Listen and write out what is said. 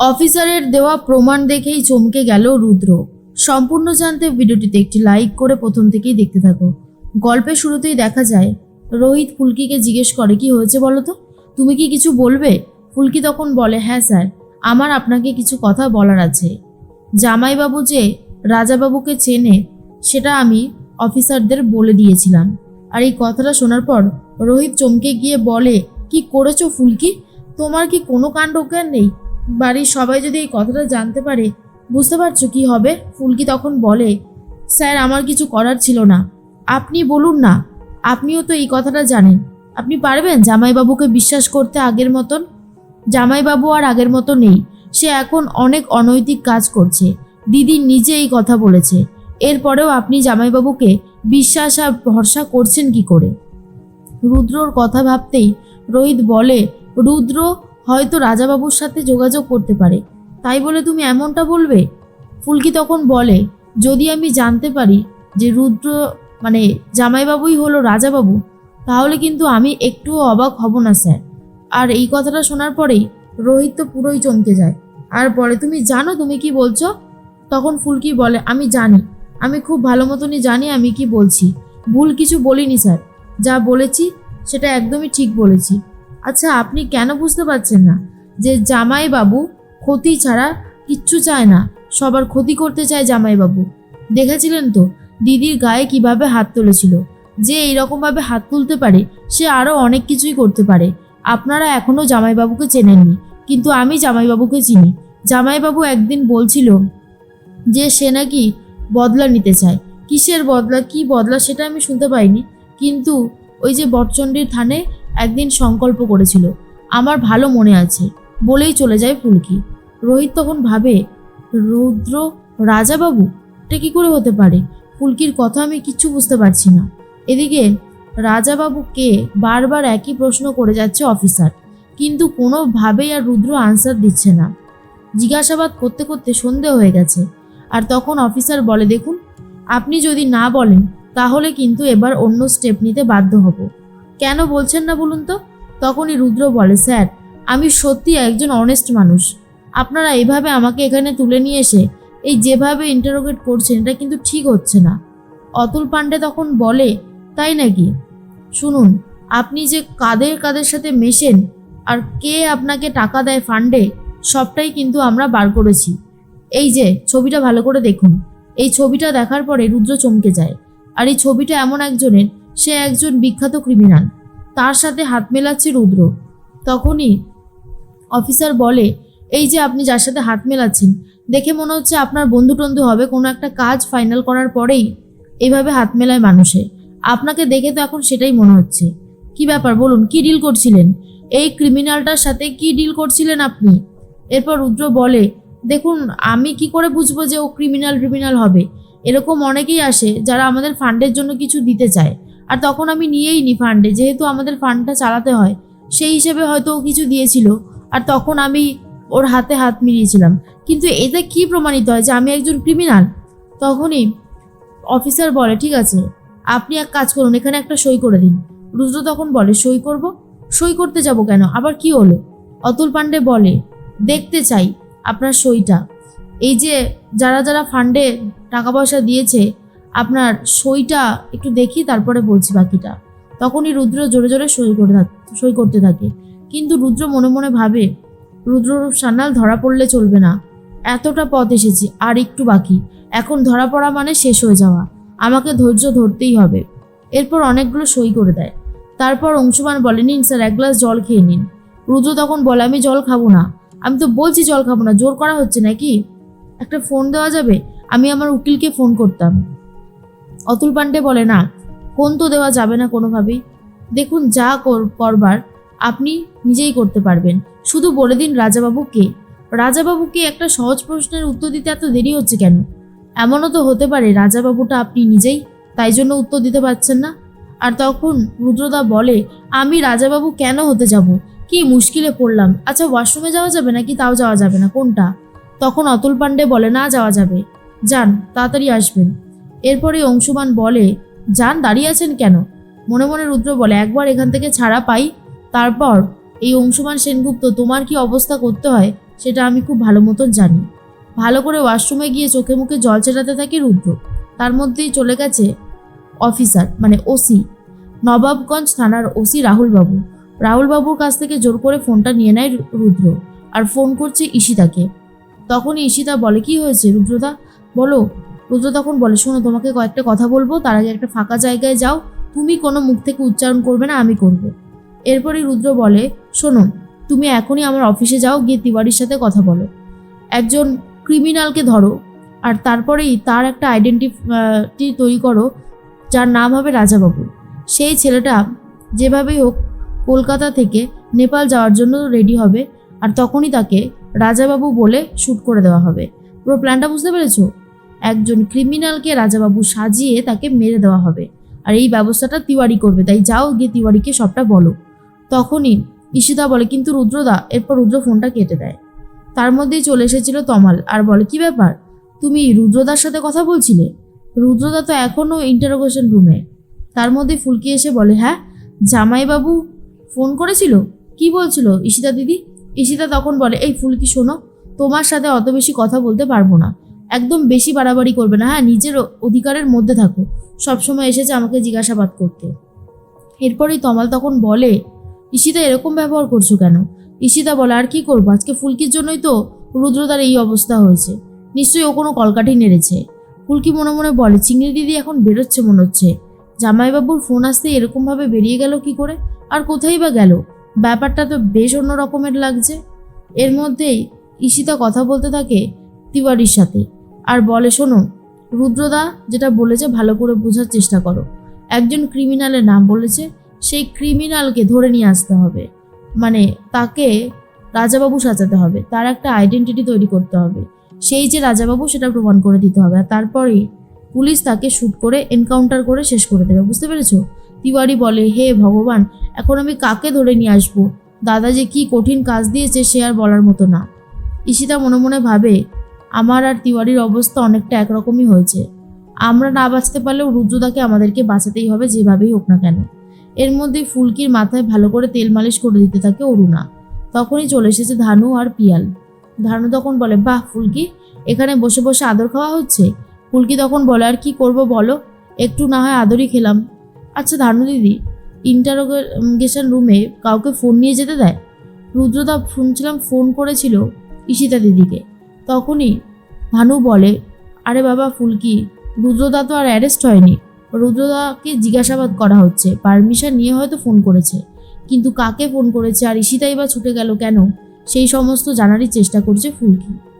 অফিসারের দেওয়া প্রমাণ দেখেই চমকে গেল রুদ্র। সম্পূর্ণ জানতে ভিডিওটিতে একটি লাইক করে প্রথম থেকেই দেখতে থাকো। গল্পের শুরুতেই দেখা যায়, রোহিত ফুলকিকে জিজ্ঞেস করে, কি হয়েছে বলো তো? তুমি কি কিছু বলবে? ফুলকি তখন বলে হ্যাঁ স্যার, আমার আপনাকে কিছু কথা বলার আছে। জামাইবাবু যে রাজাবাবুকে চেনে, সেটা আমি অফিসারদের বলে দিয়েছিলাম। আর এই কথাটা শোনার পর রোহিত চমকে গিয়ে বলে, কি করেছ ফুলকি? তোমার কি কোনো কাণ্ড জ্ঞান নেই? বাড়ির সবাই যদি এই কথাটা জানতে পারে, বুঝতে পারছ কি হবে? ফুলকি তখন বলে, স্যার, আমার কিছু করার ছিল না। আপনি বলুন না, আপনিও তো এই কথাটা জানেন। আপনি পারবেন জামাইবাবুকে বিশ্বাস করতে আগের মতন? জামাইবাবু আর আগের মতো নেই। সে এখন অনেক অনৈতিক কাজ করছে। দিদি নিজে এই কথা বলেছে। এরপরেও আপনি জামাইবাবুকে বিশ্বাস আর ভরসা করছেন কি করে? রুদ্রর কথা ভাবতেই রোহিত বলে, রুদ্র হয়তো রাজাবাবুর সাথে যোগাযোগ করতে পারে। তাই বলে তুমি এমনটা বলবে? ফুলকি তখন বলে, যদি আমি জানতে পারি যে রুদ্র মানে জামাইবাবুই হলো রাজাবাবু, তাহলে কিন্তু আমি একটুও অবাক হব না, স্যার। আর এই কথাটা শোনার পরেই রোহিত তো পুরোই চমকে যায়। আর বলে, তুমি জানো তুমি কি বলছো? তখন ফুলকি বলে, আমি জানি। আমি খুব ভালো মতনই জানি আমি কি বলছি। ভুল কিছু বলিনি, স্যার। যা বলেছি সেটা একদমই ঠিক বলেছি। আচ্ছা আপনি কেন বুঝতে পারছেন না যে জামাইবাবু ক্ষতি ছাড়া কিচ্ছু চায় না? সবার ক্ষতি করতে চায় জামাইবাবু। দেখেছিলেন তো, দিদির গায়ে কীভাবে হাত তুলেছিল। যে এইরকমভাবে হাত তুলতে পারে, সে আরও অনেক কিছুই করতে পারে। আপনারা এখনও জামাইবাবুকে চেনেননি, কিন্তু আমি জামাইবাবুকে চিনি। জামাইবাবু একদিন বলছিল যে সে নাকি বদলা নিতে চায়। কিসের বদলা, কি বদলা সেটা আমি শুনতে পাইনি। কিন্তু ওই যে বটচণ্ডীর থানে একদিন সংকল্প করেছিল, আমার ভালো মনে আছে, বলেই চলে যায় ফুলকি। রোহিত তখন ভাবে, রুদ্র রাজাবাবু? এটা কী করে হতে পারে? ফুলকির কথা আমি কিচ্ছু বুঝতে পারছি না। এদিকে, রাজাবাবু কে? বারবার একই প্রশ্ন করে যাচ্ছে অফিসার, কিন্তু কোনোভাবেই আর রুদ্র আনসার দিচ্ছে না। জিজ্ঞাসাবাদ করতে করতে সন্ধে হয়ে গেছে, আর তখন অফিসার বলে, দেখুন, আপনি যদি না বলেন, তাহলে কিন্তু এবার অন্য স্টেপ নিতে বাধ্য হব। কেন বলছেন না বলুন তো? তখনই রুদ্র বলে, স্যার, আমি সত্যি একজন অনেস্ট মানুষ। আপনারা এভাবে আমাকে এখানে তুলে নিয়ে এসে এই যেভাবে ইন্টারোগেট করছেন, এটা কিন্তু ঠিক হচ্ছে না। অতুল পাণ্ডে তখন বলে, তাই নাকি? শুনুন, আপনি যে কাদের কাদের সাথে মেশেন আর কে আপনাকে টাকা দেয় ফান্ডে, সবটাই কিন্তু আমরা বার করেছি। এই যে, ছবিটা ভালো করে দেখুন। এই ছবিটা দেখার পরে রুদ্র চমকে যায়। আর এই ছবিটা এমন একজনের সে একজন বিখ্যাত ক্রিমিনাল। তার সাথে হাত মেলাচ্ছে রুদ্র। তখনই অফিসার বলে, এই যে আপনি যার সাথে হাত মেলাচ্ছেন, দেখে মনে হচ্ছে আপনার বন্ধু টন্ধু হবে, কোনো একটা কাজ ফাইনাল করার পরেই এইভাবে হাত মেলায় মানুষে। আপনাকে দেখে তো এখন সেটাই মনে হচ্ছে। কি ব্যাপার, বলুন, কি ডিল করছিলেন? এই ক্রিমিনালটার সাথে কি ডিল করছিলেন আপনি? এরপর রুদ্র বলে, দেখুন, আমি কি করে বুঝব যে ও ক্রিমিনাল ক্রিমিনাল হবে? এরকম অনেকেই আসে যারা আমাদের ফান্ডের জন্য কিছু দিতে চায়। আর তখন আমি নিয়েই নি ফান্ডে যেহেতু আমাদের ফান্ডটা চালাতে হয়, সেই হিসেবে হয়তো ও কিছু দিয়েছিল। আর তখন আমি ওর হাতে হাত মিলিয়েছিলাম। কিন্তু এতে কি প্রমাণিত হয় যে আমি একজন ক্রিমিনাল তখনই অফিসার বলে, ঠিক আছে, আপনি এক কাজ করুন, এখানে একটা সই করে দিন। রুদ্র তখন বলে, সই করব? সই করতে যাব কেন? আবার কি হলো? অতুল পাণ্ডে বলে, দেখতে চাই আপনার সইটা। এই যে যারা যারা ফান্ডে টাকা পয়সা দিয়েছে আপনার সইটা একটু দেখি, তারপরে বলছি বাকিটা। তখনই রুদ্র জোরে জোরে সই করে থাক, সই করতে থাকে। কিন্তু রুদ্র মনে মনে ভাবে, রুদ্র সান্যাল ধরা পড়লে চলবে না। এতটা পথ এসেছি, আর একটু বাকি। এখন ধরা পড়া মানে শেষ হয়ে যাওয়া। আমাকে ধৈর্য ধরতেই হবে। এরপর অনেকগুলো সই করে দেয়। তারপর অংশুমান বলে, নিন স্যার, এক গ্লাস জল খেয়ে নিন। রুদ্র তখন বলে, আমি জল খাব না। আমি তো বলছি জল খাব না, জোর করা হচ্ছে নাকি? একটা ফোন দেওয়া যাবে, আমি আমার উকিলকে ফোন করতাম। অতুল পাণ্ডে বলে, না, ফোন তো দেওয়া যাবে না কোনোভাবেই। দেখুন, যা কর- করবার আপনি নিজেই করতে পারবেন। শুধু বলে দিন রাজাবাবু কে। রাজাবাবুকে একটা সহজ প্রশ্নের উত্তর দিতে এত দেরি হচ্ছে কেন? এমনও তো হতে পারে রাজাবাবুটা আপনি নিজেই তাই জন্য উত্তর দিতে পারছেন না? আর তখন রুদ্রদা বলে, আমি রাজাবাবু কেন হতে যাব? কি মুশকিলে পড়লাম। আচ্ছা ওয়াশরুমে যাওয়া যাবে নাকি তাও যাওয়া যাবে না? কোনটা? তখন অতুল পাণ্ডে বলে, না, যাওয়া যাবে। যান, তাড়াতাড়ি আসবেন। এরপরে অংশুমান বলে যান দাঁড়িয়ে আছেন কেন? মনে মনে রুদ্র বলে, একবার এখান থেকে ছাড়া পাই। তারপর, এই অংশুমান সেনগুপ্ত, তোমার কি অবস্থা করতে হয় সেটা আমি খুব ভালো মতন জানি। ভালো করে ওয়াশরুমে গিয়ে চোখে মুখে জল ছেটাতে থাকে রুদ্র। তার মধ্যেই চলে গেছে অফিসার মানে ওসি, নবাবগঞ্জ থানার ওসি রাহুল বাবু রাহুল বাবুর কাছ থেকে জোর করে ফোনটা নিয়ে নেয় রুদ্র আর ফোন করছে ঈশিতাকে। তখনই ঈশিতা বলে, কি হয়েছে রুদ্রদা? বলো রুদ্র তখন বলে, শোনো, তোমাকে কয়েকটা কথা বলব, তার আগে একটা ফাঁকা জায়গায় যাও। তুমি কোনো মুখ থেকে উচ্চারণ করবে না, আমি করব। এরপরই রুদ্র বলে, শোনো, তুমি এখনই আমার অফিসে যাও, গিয়ে তিওয়ারির সাথে কথা বলো। একজন ক্রিমিনালকে ধরো, আর তারপরেই তার একটা আইডেন্টিটি তৈরি করো, যার নাম হবে রাজাবাবু। সেই ছেলেটা যেভাবেই হোক কলকাতা থেকে নেপাল যাওয়ার জন্য রেডি হবে, আর তখনই তাকে রাজাবাবু বলে শ্যুট করে দেওয়া হবে। পুরো প্ল্যানটা বুঝতে পেরেছ? একজন ক্রিমিনালকে রাজাবাবু সাজিয়ে তাকে মেরে দেওয়া হবে। আর এই ব্যবস্থাটা তিওয়ারি করবে, তাই যাও গিয়ে তিওয়ারিকে সবটা বলো। তখনই ঈশিতা বলে, কিন্তু রুদ্রদা, এরপর রুদ্র ফোনটা কেটে দেয়। তার মধ্যেই চলে এসেছিল তমাল, আর বলে, কি ব্যাপার? তুমি রুদ্রদার সাথে কথা বলছিলে? রুদ্রদা তো এখনও ইন্টারোগেশন রুমে তার মধ্যে ফুলকি এসে বলে হ্যাঁ জামাইবাবু ফোন করেছিল? কি বলছিল ঈশিতা দিদি? ঈশিতা তখন বলে, এই ফুলকি শোনো, তোমার সাথে অত বেশি কথা বলতে পারব না। একদম বেশি বাড়াবাড়ি করবে না। হ্যাঁ নিজের অধিকারের মধ্যে থাকো। সবসময় এসেছে আমাকে জিজ্ঞাসাবাদ করতে। এরপরেই তমাল তখন বলে, ঈশিতা এরকম ব্যবহার করছ কেন? ঈশিতা বলে, আর কি করব? আজকে ফুলকির জন্যই তো রুদ্রতার এই অবস্থা হয়েছে। নিশ্চয়ই ও কোনো কলকাঠি নেড়েছে। ফুলকি মনে মনে বলে, চিংড়ি দিদি এখন বেরোচ্ছে মনে হচ্ছে। জামাইবাবুর ফোন আসতে এরকমভাবে বেরিয়ে গেল কি করে? আর কোথায় বা গেল? ব্যাপারটা তো বেশ অন্য রকমের লাগছে। এর মধ্যেই ঈশিতা কথা বলতে থাকে তিওয়ারির সাথে। আর বলে, শোনো, রুদ্রদা যেটা বলেছে ভালো করে বোঝার চেষ্টা করো। একজন ক্রিমিনালের নাম বলেছে, সেই ক্রিমিনালকে ধরে নিয়ে আসতে হবে। মানে তাকে রাজাবাবু সাজাতে হবে। তার একটা আইডেন্টিটি তৈরি করতে হবে। সেই যে রাজাবাবু, সেটা প্রমাণ করে দিতে হবে। আর তারপরেই পুলিশ তাকে শ্যুট করে এনকাউন্টার করে শেষ করে দেবে। বুঝতে পেরেছ? তিওয়ারি বলে, হে ভগবান, এখন আমি কাকে ধরে নিয়ে আসব? দাদা যে কি কঠিন কাজ দিয়েছে সে আর বলার মতো না। ঈশিতা মনে মনে ভাবে আমার আর তিওয়ারির অবস্থা অনেকটা একরকমই হয়েছে। আমরা না বাঁচতে পারলেও রুদ্রদাকে আমাদেরকে বাঁচাতেই হবে যেভাবেই হোক না কেন। এর মধ্যে ফুলকির মাথায় ভালো করে তেল মালিশ করে দিতে থাকে অরুণা। তখনই চলে এসেছে ধানু আর পিয়াল। ধানু তখন বলে, বাহ, ফুলকি, এখানে বসে বসে আদর খাওয়া হচ্ছে? ফুলকি তখন বলে, আর কি করব বলো? একটু না হয় আদরই খেলাম। আচ্ছা ধানু দিদি ইন্টারোগেশন রুমে কাউকে ফোন নিয়ে যেতে দেয়? রুদ্রদা শুনছিলাম ফোন করেছিল ঈশিতা দিদিকে। তখনই ভানু বলে, আরে বাবা, ফুলকি, রুদ্রদা তো আর অ্যারেস্ট হয়নি। রুদ্রদাকে জিজ্ঞাসাবাদ করা হচ্ছে। পারমিশন নিয়ে হয়তো ফোন করেছে। কিন্তু কাকে ফোন করেছে আর ঈশিতাই বা ছুটে গেল কেন? সেই সমস্ত জানারই চেষ্টা করছে ফুলকি।